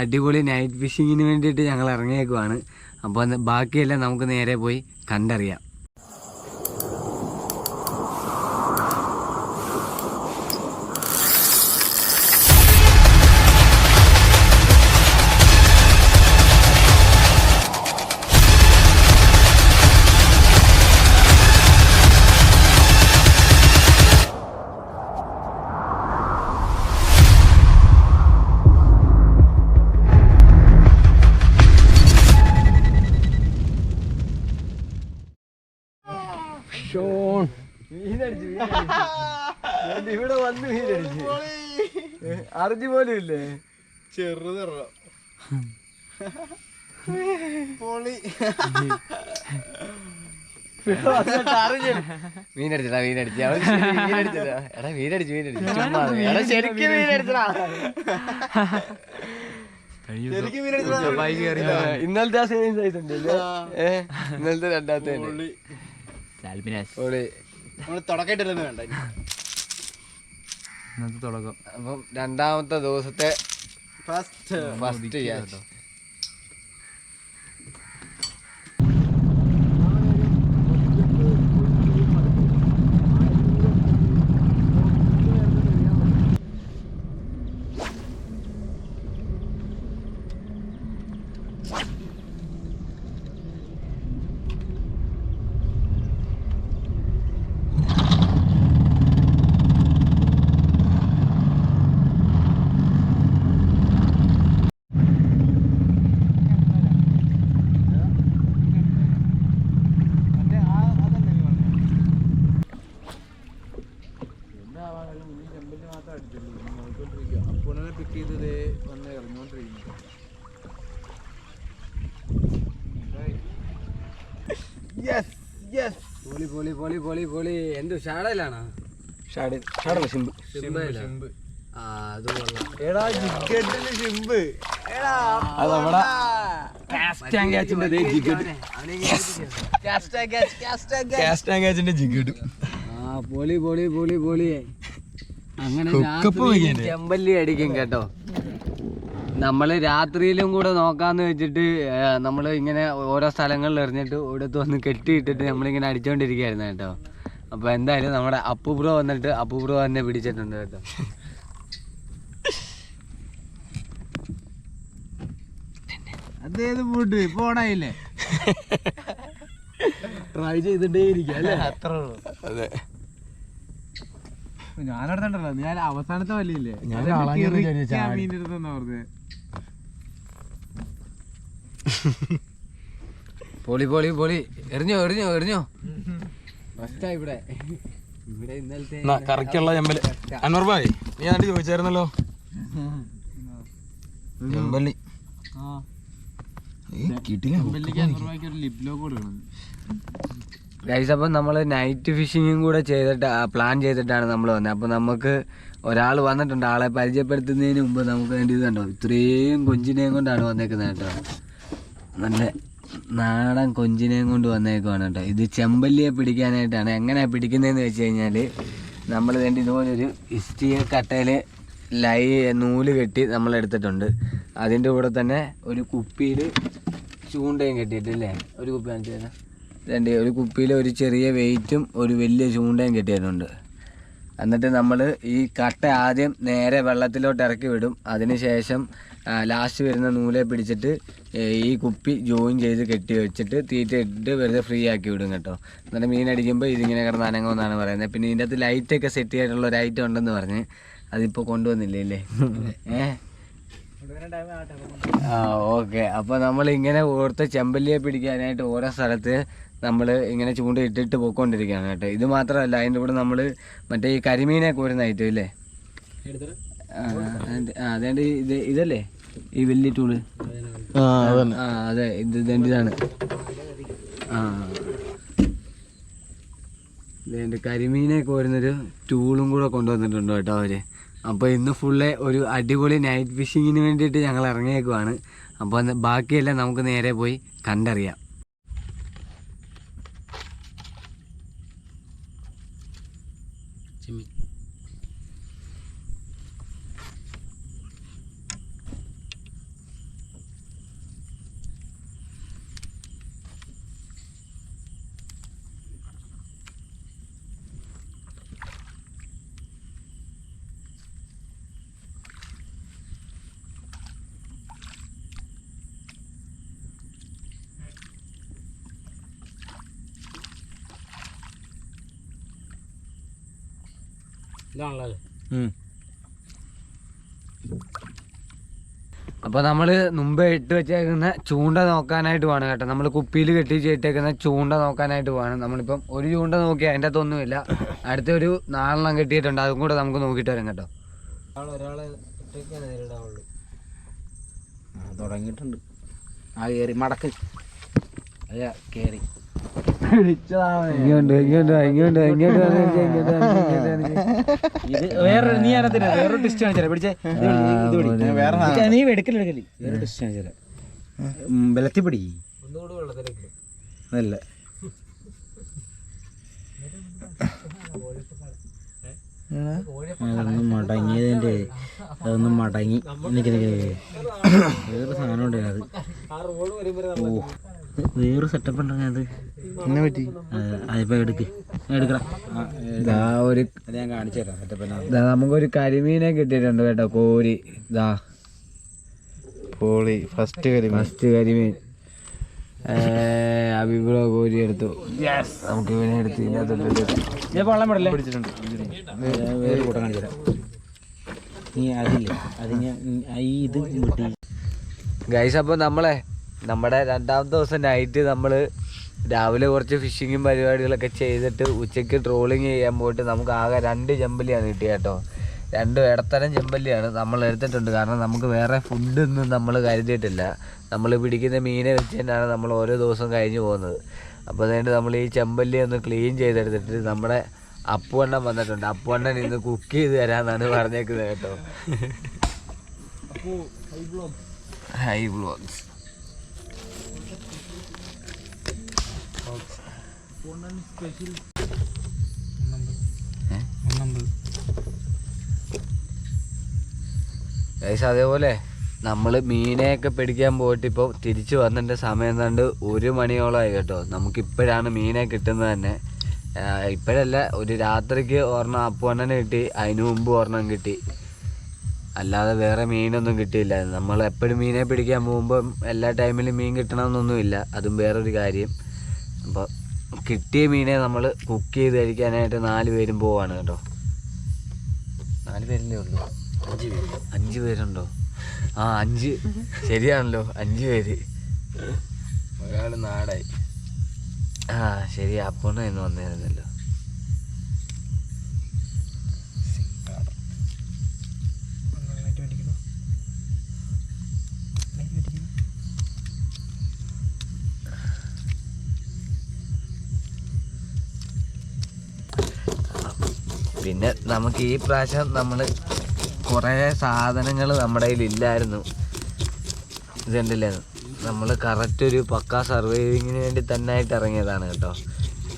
അടിപൊളി നൈറ്റ് ഫിഷിങ്ങിന് വേണ്ടിയിട്ട് ഞങ്ങൾ ഇറങ്ങിയേക്കുവാണ്. അപ്പോൾ ബാക്കിയെല്ലാം നമുക്ക് നേരെ പോയി കണ്ടറിയാം. അറിഞ്ഞു പോലും ഇല്ലേ? ചെറുതറ പൊളി. മീനടിച്ചടാ മീനടിച്ചു. മീനടിച്ചടാ എടാ മീനടിച്ച് മീനടിച്ചു. ചുമ്മാ എടാ ശരിക്കും മീനടിച്ചടാ ഇന്നലത്തെ ആ സെയിം സൈസ് ഉണ്ടല്ലേ? ഇന്നലത്തെ രണ്ടാമത്തെ തുടക്കായിട്ടല്ലെന്ന് വേണ്ട ഇനി. തുടക്കം അപ്പം രണ്ടാമത്തെ ദിവസത്തെ ഫസ്റ്റ് ഫസ്റ്റ് ക്യാച്ച് പൊളി പൊളി പൊളി പൊളി. എന്ത് ഷാടയിലാണോ ഷാഡ് ഷാഡല്ല ഷിമ്പ് ഷിംബയിലാ? ആ അത് കൊള്ളാം. എടാ ഷിമ്പ് എടാ അത് നമ്മുടെ കാസ്റ്റാങ്കാച്ചിന്റെ കാസ്റ്റാങ്കാച്ചിന്റെ ജിഗഡ് ആ പൊളി പൊളി പൊളി പൊളി. അങ്ങനെ. ചെമ്പല്ലി അടിക്കും കേട്ടോ. നമ്മൾ രാത്രിയിലും കൂടെ നോക്കാന്ന് വെച്ചിട്ട് നമ്മൾ ഇങ്ങനെ ഓരോ സ്ഥലങ്ങളിൽ എറിഞ്ഞിട്ട് ഇവിടത്ത് വന്ന് കെട്ടിയിട്ടിട്ട് നമ്മളിങ്ങനെ അടിച്ചോണ്ടിരിക്കുകയായിരുന്നു കേട്ടോ. അപ്പൊ എന്തായാലും നമ്മുടെ അപ്പു ബ്രോ വന്നിട്ട് അപ്പു ബ്രോ തന്നെ പിടിച്ചിട്ടുണ്ട് കേട്ടോ. അതേത് പൂട്ട്? ഇപ്പൊ ഓണായില്ലേ? ട്രൈ ചെയ്തിട്ടേ ഇരിക്കും അല്ലേ? അത്ര ഉള്ളൂ. അതെ. ഞാനടുത്തണ്ടല്ലോ ഞാൻ അവസാനത്തെ വലിയില്ലേ ഞാൻ മീൻ എടുത്തെന്നാ പറഞ്ഞത് പൊളി പൊളി പൊളി. എറിഞ്ഞോ എറിഞ്ഞോ എറിഞ്ഞോ? ഫസ്റ്റാ ഇവിടെ. ഇവിടെ ഇന്നലത്തെ കറക്റ്റുള്ള ചെമ്പൽ. അൻവർ ഭായ് നീ ആണ്ട് ചോദിച്ചായിരുന്നല്ലോ? ചെമ്പല്ലി. ഗൈസ് അപ്പം നമ്മൾ നൈറ്റ് ഫിഷിങ്ങും കൂടെ ചെയ്തിട്ട് പ്ലാൻ ചെയ്തിട്ടാണ് നമ്മൾ വന്നത് അപ്പോൾ നമുക്ക് ഒരാൾ വന്നിട്ടുണ്ട്. ആളെ പരിചയപ്പെടുത്തുന്നതിന് മുമ്പ് നമുക്ക് വേണ്ടി ഇത് കണ്ടോ? ഇത്രയും കൊഞ്ചിനെയും കൊണ്ടാണ് വന്നേക്കുന്നത് കേട്ടോ. നല്ല നാടൻ കൊഞ്ചിനെയും കൊണ്ട് വന്നേക്കുവാണ് കേട്ടോ. ഇത് ചെമ്പല്ലിയെ പിടിക്കാനായിട്ടാണ്. എങ്ങനെയാണ് പിടിക്കുന്നതെന്ന് വെച്ച് കഴിഞ്ഞാൽ നമ്മൾ വേണ്ടി ഇതുപോലൊരു ഇസ്റ്റിയ കട്ടയിൽ ലൈ നൂൽ കെട്ടി നമ്മൾ എടുത്തിട്ടുണ്ട് അതിന്റെ കൂടെ തന്നെ ഒരു കുപ്പിയിൽ ചൂണ്ടയും കെട്ടിയിട്ടില്ലേ ഒരു കുപ്പി കാണിച്ചു തരാം. ഒരു കുപ്പിയിൽ ഒരു ചെറിയ വെയിറ്റും ഒരു വലിയ ചൂണ്ടയും കെട്ടിയിട്ടുണ്ട്. എന്നിട്ട് നമ്മൾ ഈ കട്ട ആദ്യം നേരെ വെള്ളത്തിലോട്ട് ഇറക്കി വിടും. അതിനുശേഷം ലാസ്റ്റ് വരുന്ന നൂലെ പിടിച്ചിട്ട് ഈ കുപ്പി ജോയിൻ ചെയ്ത് കെട്ടി വെച്ചിട്ട് തീറ്റ ഇട്ടിട്ട് വെറുതെ ഫ്രീ ആക്കി വിടും കേട്ടോ. എന്നിട്ട് മീൻ അടിക്കുമ്പോൾ ഇതിങ്ങനെ കിടന്ന് അനങ്ങുമെന്നാണ് പറയുന്നത്. പിന്നെ ഇതിന്റെ അകത്ത് ലൈറ്റൊക്കെ സെറ്റ് ചെയ്തിട്ടുള്ള ഒരു ഐറ്റം ഉണ്ടെന്ന് പറഞ്ഞ് അതിപ്പോൾ കൊണ്ടുവന്നില്ലേ അല്ലേ ആ ഓക്കെ അപ്പോൾ നമ്മൾ ഇങ്ങനെ ഓർത്ത് ചെമ്പല്ലിയെ പിടിക്കാനായിട്ട് ഓരോ സ്ഥലത്ത് നമ്മൾ ഇങ്ങനെ ചൂണ്ട ഇട്ടിട്ട് പോയിക്കൊണ്ടിരിക്കുകയാണ് കേട്ടോ. ഇത് മാത്രമല്ല അതിന്റെ കൂടെ നമ്മൾ മറ്റേ ഈ കരിമീനെ കോരുന്ന ഐറ്റം ഇല്ലേ അതേണ്ട ഇത് ഇതല്ലേ? ഈ വലിയ ടൂൾ. ആ അതെ ഇത് ഇതേണ്ട ഇതാണ്. ആ. ഇതേണ്ട കരിമീനെ കോരുന്നൊരു ടൂളും കൂടെ കൊണ്ടുവന്നിട്ടുണ്ട് കേട്ടോ അവർ. അപ്പോൾ ഇന്ന് ഫുള്ള് ഒരു അടിപൊളി നൈറ്റ് ഫിഷിങ്ങിന് വേണ്ടിയിട്ട് ഞങ്ങൾ ഇറങ്ങിയേക്കുവാണ്. അപ്പോൾ ബാക്കിയെല്ലാം നമുക്ക് നേരെ പോയി കണ്ടറിയാം. ഇതാണല്ലോ അപ്പോൾ നമ്മൾ മുമ്പേ ഇട്ട് വെച്ചേക്കുന്ന ചൂണ്ട നോക്കാനായിട്ട് വേണം കേട്ടോ. നമ്മൾ കുപ്പിയിൽ കെട്ടിച്ച് ഇട്ടേക്കുന്ന ചൂണ്ട നോക്കാനായിട്ട് വേണം നമ്മളിപ്പം ഒരു ചൂണ്ട നോക്കി അതിന്റെ അകത്തൊന്നുമില്ല അടുത്തൊരു നാലെണ്ണം കെട്ടിയിട്ടുണ്ട്. അതും കൂടെ നമുക്ക് നോക്കിയിട്ട് വരാം കേട്ടോ. തുടങ്ങിയിട്ടുണ്ട്. ആ കയറി മടക്ക്. അല്ല കയറി ഇങ്ങോട്ട് ഇങ്ങോട്ട് ഇങ്ങോട്ട്. ഇത് വേറെ നീ അതിനകത്ത് വേറെ ടെസ്റ്റ് കാണിച്ചാ പിടിച്ചേ. ഇത് ഇത് വേറെ ഇതൊക്കെ നീ എടുക്കൽ വേറെ ടെസ്റ്റ് അതല്ല. അതൊന്ന് മടങ്ങിയതിന്റെ അതൊന്ന് മടങ്ങി. വേറെ സാധനം ഉണ്ടായത് അത് ഓ വേറെ സെറ്റപ്പ് ഉണ്ടെങ്കിൽ അത് എന്നെ പറ്റി അതിപ്പോ എടുക്ക്. ദാ ഒരു ഞാൻ കാണിച്ചു തരാം. നമുക്കൊരു കരിമീനെ കിട്ടിയിട്ടുണ്ട് കേട്ടോ കോരി. ദാ. പോളി ഫസ്റ്റ് കരി ഫസ്റ്റ് കരിമീൻ. അഭിപ്രോ കോരി എടുത്തു. നമുക്ക് ഇവനെ എടുത്ത് ഇതിനകത്തോട്ട് ഞാൻ നീ അതില്ലേ? അത് ഈ ഇത് ഗൈസ് അപ്പോൾ നമ്മളെ നമ്മുടെ രണ്ടാമത്തെ ദിവസം നൈറ്റ് നമ്മൾ രാവിലെ കുറച്ച് ഫിഷിങ്ങും പരിപാടികളൊക്കെ ചെയ്തിട്ട് ഉച്ചയ്ക്ക് ട്രോളിങ് ചെയ്യാൻ പോയിട്ട് നമുക്ക് ആകെ രണ്ട് ചെമ്പല്ലിയാണ് കിട്ടിയ കേട്ടോ. രണ്ട് ഇടത്തരം ചെമ്പല്ലിയാണ് നമ്മൾ എടുത്തിട്ടുണ്ട്. കാരണം നമുക്ക് വേറെ ഫുഡൊന്നും നമ്മൾ കരുതിയിട്ടില്ല. നമ്മൾ പിടിക്കുന്ന മീനെ വെച്ച് തന്നെയാണ് നമ്മൾ ഓരോ ദിവസം കഴിഞ്ഞ് പോകുന്നത്. അപ്പോൾ അതുകൊണ്ട് നമ്മൾ ഈ ചെമ്പല്ലി ഒന്ന് ക്ലീൻ ചെയ്തെടുത്തിട്ട് നമ്മുടെ അപ്പുവണ്ണൻ വന്നിട്ടുണ്ട്. അപ്പുവണ്ണൻ ഇന്ന് കുക്ക് ചെയ്ത് തരാമെന്നാണ് പറഞ്ഞേക്കുന്നത് കേട്ടോ. ഹൈ വ്ളോഗ്സ് ഗൈസ് അതേപോലെ നമ്മൾ മീനെയൊക്കെ പിടിക്കാൻ പോയിട്ട് ഇപ്പോൾ തിരിച്ചു വന്നിട്ട് സമയം കണ്ട് ഒരു മണിയോളമായി കേട്ടോ. നമുക്കിപ്പോഴാണ് മീനെ കിട്ടുന്നത് തന്നെ. ഇപ്പോഴല്ല ഒരു രാത്രിക്ക് ഒരെണ്ണം അപ്പുവണ്ണന് കിട്ടി അതിന് മുമ്പ് ഒരെണ്ണം കിട്ടി. അല്ലാതെ വേറെ മീനൊന്നും കിട്ടിയില്ല. നമ്മൾ എപ്പോഴും മീനെ പിടിക്കാൻ പോകുമ്പോൾ എല്ലാ ടൈമിലും മീൻ കിട്ടണമെന്നൊന്നുമില്ല. അതും വേറൊരു കാര്യം. അപ്പോൾ കിട്ടിയ മീനെ നമ്മൾ കുക്ക് ചെയ്ത് കഴിക്കാനായിട്ട് നാല് പേരും പോവാണ് കേട്ടോ. നാല് പേരല്ലേ ഉള്ളൂ? അഞ്ച് പേര്. അഞ്ച് പേരുണ്ടോ? ആ അഞ്ച്. ശരിയാണല്ലോ അഞ്ച് പേര്. ഒരാൾ നാടായി. ആ ശരി. അപ്പോണ് എന്ന് വന്നിരുന്നല്ലോ. പിന്നെ നമുക്ക് ഈ പ്രാവശ്യം നമ്മൾ കുറേ സാധനങ്ങൾ നമ്മുടെ കയ്യിൽ ഇല്ലായിരുന്നു ഇതുണ്ടല്ലേ നമ്മൾ കറക്റ്റ് ഒരു പക്കാ സർവൈവിങ്ങിന് വേണ്ടി തന്നെ ആയിട്ട് ഇറങ്ങിയതാണ് കേട്ടോ.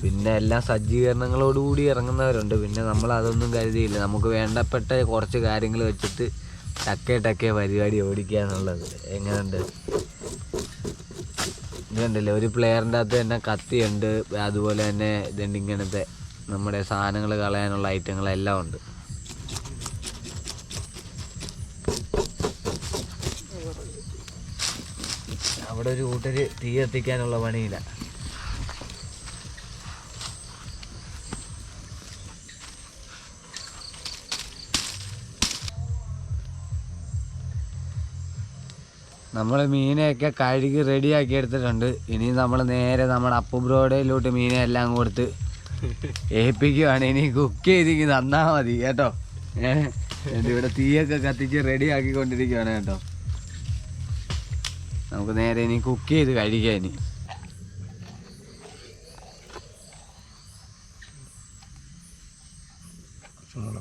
പിന്നെ എല്ലാ സജ്ജീകരണങ്ങളോടുകൂടി ഇറങ്ങുന്നവരുണ്ട്. പിന്നെ നമ്മൾ അതൊന്നും കരുതിയില്ല. നമുക്ക് വേണ്ടപ്പെട്ട കുറച്ച് കാര്യങ്ങൾ വെച്ചിട്ട് ടക്കേ ടക്കേ പരിപാടി ഓടിക്കുക എന്നുള്ളത്. എങ്ങനെയുണ്ട്? ഇതുണ്ടല്ലേ ഒരു പ്ലെയറിന്റെ അകത്ത് തന്നെ കത്തിയുണ്ട്. അതുപോലെ തന്നെ ഇതുണ്ട് ഇങ്ങനത്തെ നമ്മുടെ സാധനങ്ങൾ കളയാനുള്ള ഐറ്റങ്ങളെല്ലാം ഉണ്ട്. അവിടെ ഒരു കൂട്ടര് തീ എത്തിക്കാനുള്ള പണിയില്ല. നമ്മൾ മീനെയൊക്കെ കഴുകി റെഡിയാക്കി എടുത്തിട്ടുണ്ട്. ഇനി നമ്മൾ നേരെ നമ്മുടെ അപ്പുബ്രോഡയിലോട്ട് മീനെ എല്ലാം കൊടുത്ത് ഏൽപ്പിക്കുവാണ്. ഇനി കുക്ക് ചെയ്തിരിക്കും നന്നാ മതി കേട്ടോ. ഏഹ് ഇവിടെ തീയൊക്കെ കത്തിച്ച് റെഡി ആക്കിക്കൊണ്ടിരിക്കുവാണ് കേട്ടോ. നമുക്ക് നേരെ ഇനി കുക്ക് ചെയ്ത് കഴിക്കാം ഇനി.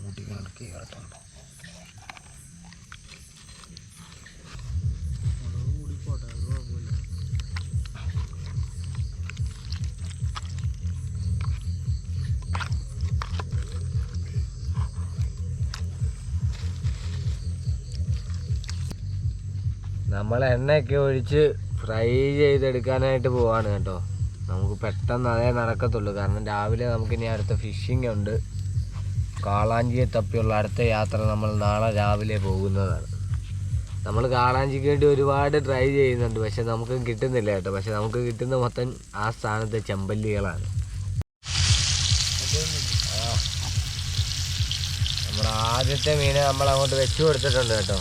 കൂട്ടി കേട്ടോ. നമ്മൾ എണ്ണയൊക്കെ ഒഴിച്ച് ഫ്രൈ ചെയ്തെടുക്കാനായിട്ട് പോവാണ് കേട്ടോ. നമുക്ക് പെട്ടെന്ന് അതേ നടക്കത്തുള്ളൂ. കാരണം രാവിലെ നമുക്കിനി അടുത്ത ഫിഷിംഗ് ഉണ്ട്. കാളാഞ്ചിയെ തപ്പിയുള്ള അടുത്ത യാത്ര നമ്മൾ നാളെ രാവിലെ പോകുന്നതാണ്. നമ്മൾ കാളാഞ്ചിക്ക് വേണ്ടി ഒരുപാട് ട്രൈ ചെയ്യുന്നുണ്ട്. പക്ഷെ നമുക്ക് കിട്ടുന്നില്ല കേട്ടോ. പക്ഷെ നമുക്ക് കിട്ടുന്ന മൊത്തം ആ സ്ഥാനത്തെ ചെമ്പല്ലികളാണ്. നമ്മുടെ ആദ്യത്തെ മീനെ നമ്മൾ അങ്ങോട്ട് വെച്ചു കൊടുത്തിട്ടുണ്ട് കേട്ടോ.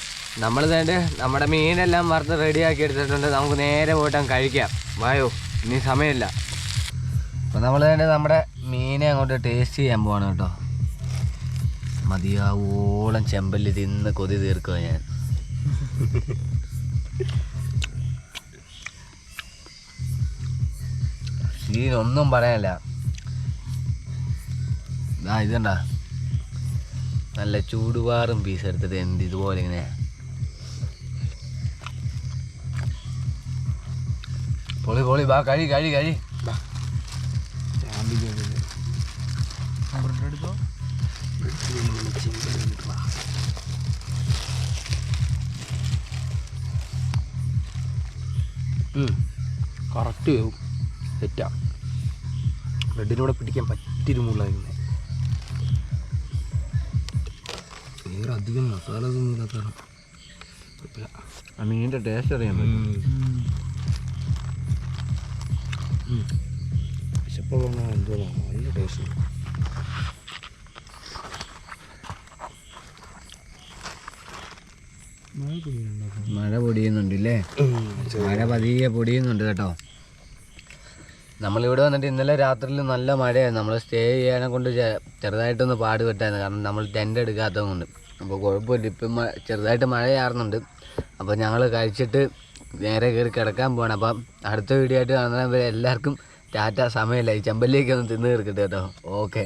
നമ്മൾ തന്നെ നമ്മുടെ മീനെല്ലാം വറുത്ത് റെഡിയാക്കി എടുത്തിട്ടുണ്ട്. നമുക്ക് നേരെ പോയിട്ട് കഴിക്കാം. വായോ ഇനി സമയമില്ല. അപ്പോൾ നമ്മൾ തന്നെ നമ്മുടെ മീനെ അങ്ങോട്ട് ടേസ്റ്റ് ചെയ്യാൻ പോവാണ് കേട്ടോ. മതിയാവോളം ചെമ്പല്ലി തിന്ന് കൊതി തീർക്കുക ഞാൻ. സീനൊന്നും പറയാനില്ല. ഇതണ്ടാ? നല്ല ചൂടുവാറും പീസ് എടുത്തിട്ട് എന്ത് ഇതുപോലെ ഇങ്ങനെ പൊളി പൊളി വാ കഴി കഴി കഴി. കറക്റ്റ് വേവും. സെറ്റാ ബ്രെഡിനൂടെ പിടിക്കാൻ പറ്റിയൊരു മുള്ളായിരുന്നു വേറെ അധികം മസാല ഒന്നും ഇല്ലാത്തതാണ്. ആ മീനിന്റെ ടേസ്റ്റ് അറിയാൻ പറ്റും. വിശപ്പുള്ള എന്തോ നല്ല ടേസ്റ്റ് മഴ പൊടിയുന്നുണ്ട് ഇല്ലേ മഴ പതിയെ പൊടിയുന്നുണ്ട് കേട്ടോ. നമ്മളിവിടെ വന്നിട്ട് ഇന്നലെ രാത്രിയിൽ നല്ല മഴയായിരുന്നു. നമ്മൾ സ്റ്റേ ചെയ്യാനെ കൊണ്ട് ചെറുതായിട്ടൊന്ന് ചെറുതായിട്ടൊന്ന് പാടുപെട്ടായിരുന്നു കാരണം നമ്മൾ ടെന്റ് എടുക്കാത്തത് കൊണ്ട് അപ്പോൾ കുഴപ്പമില്ല. ഇപ്പം ചെറുതായിട്ട് മഴ ചാറുന്നുണ്ട്. അപ്പോൾ ഞങ്ങൾ കഴിച്ചിട്ട് നേരെ കയറി കിടക്കാൻ പോകണം അപ്പം അടുത്ത വീഡിയോ ആയിട്ട് കാണുന്നവരെ എല്ലാവർക്കും ടാറ്റ സമയമില്ല. ഈ ചെമ്പല്ലിയൊക്കെ ഒന്ന് തിന്ന് തീർക്കട്ടെ കേട്ടോ. ഓക്കെ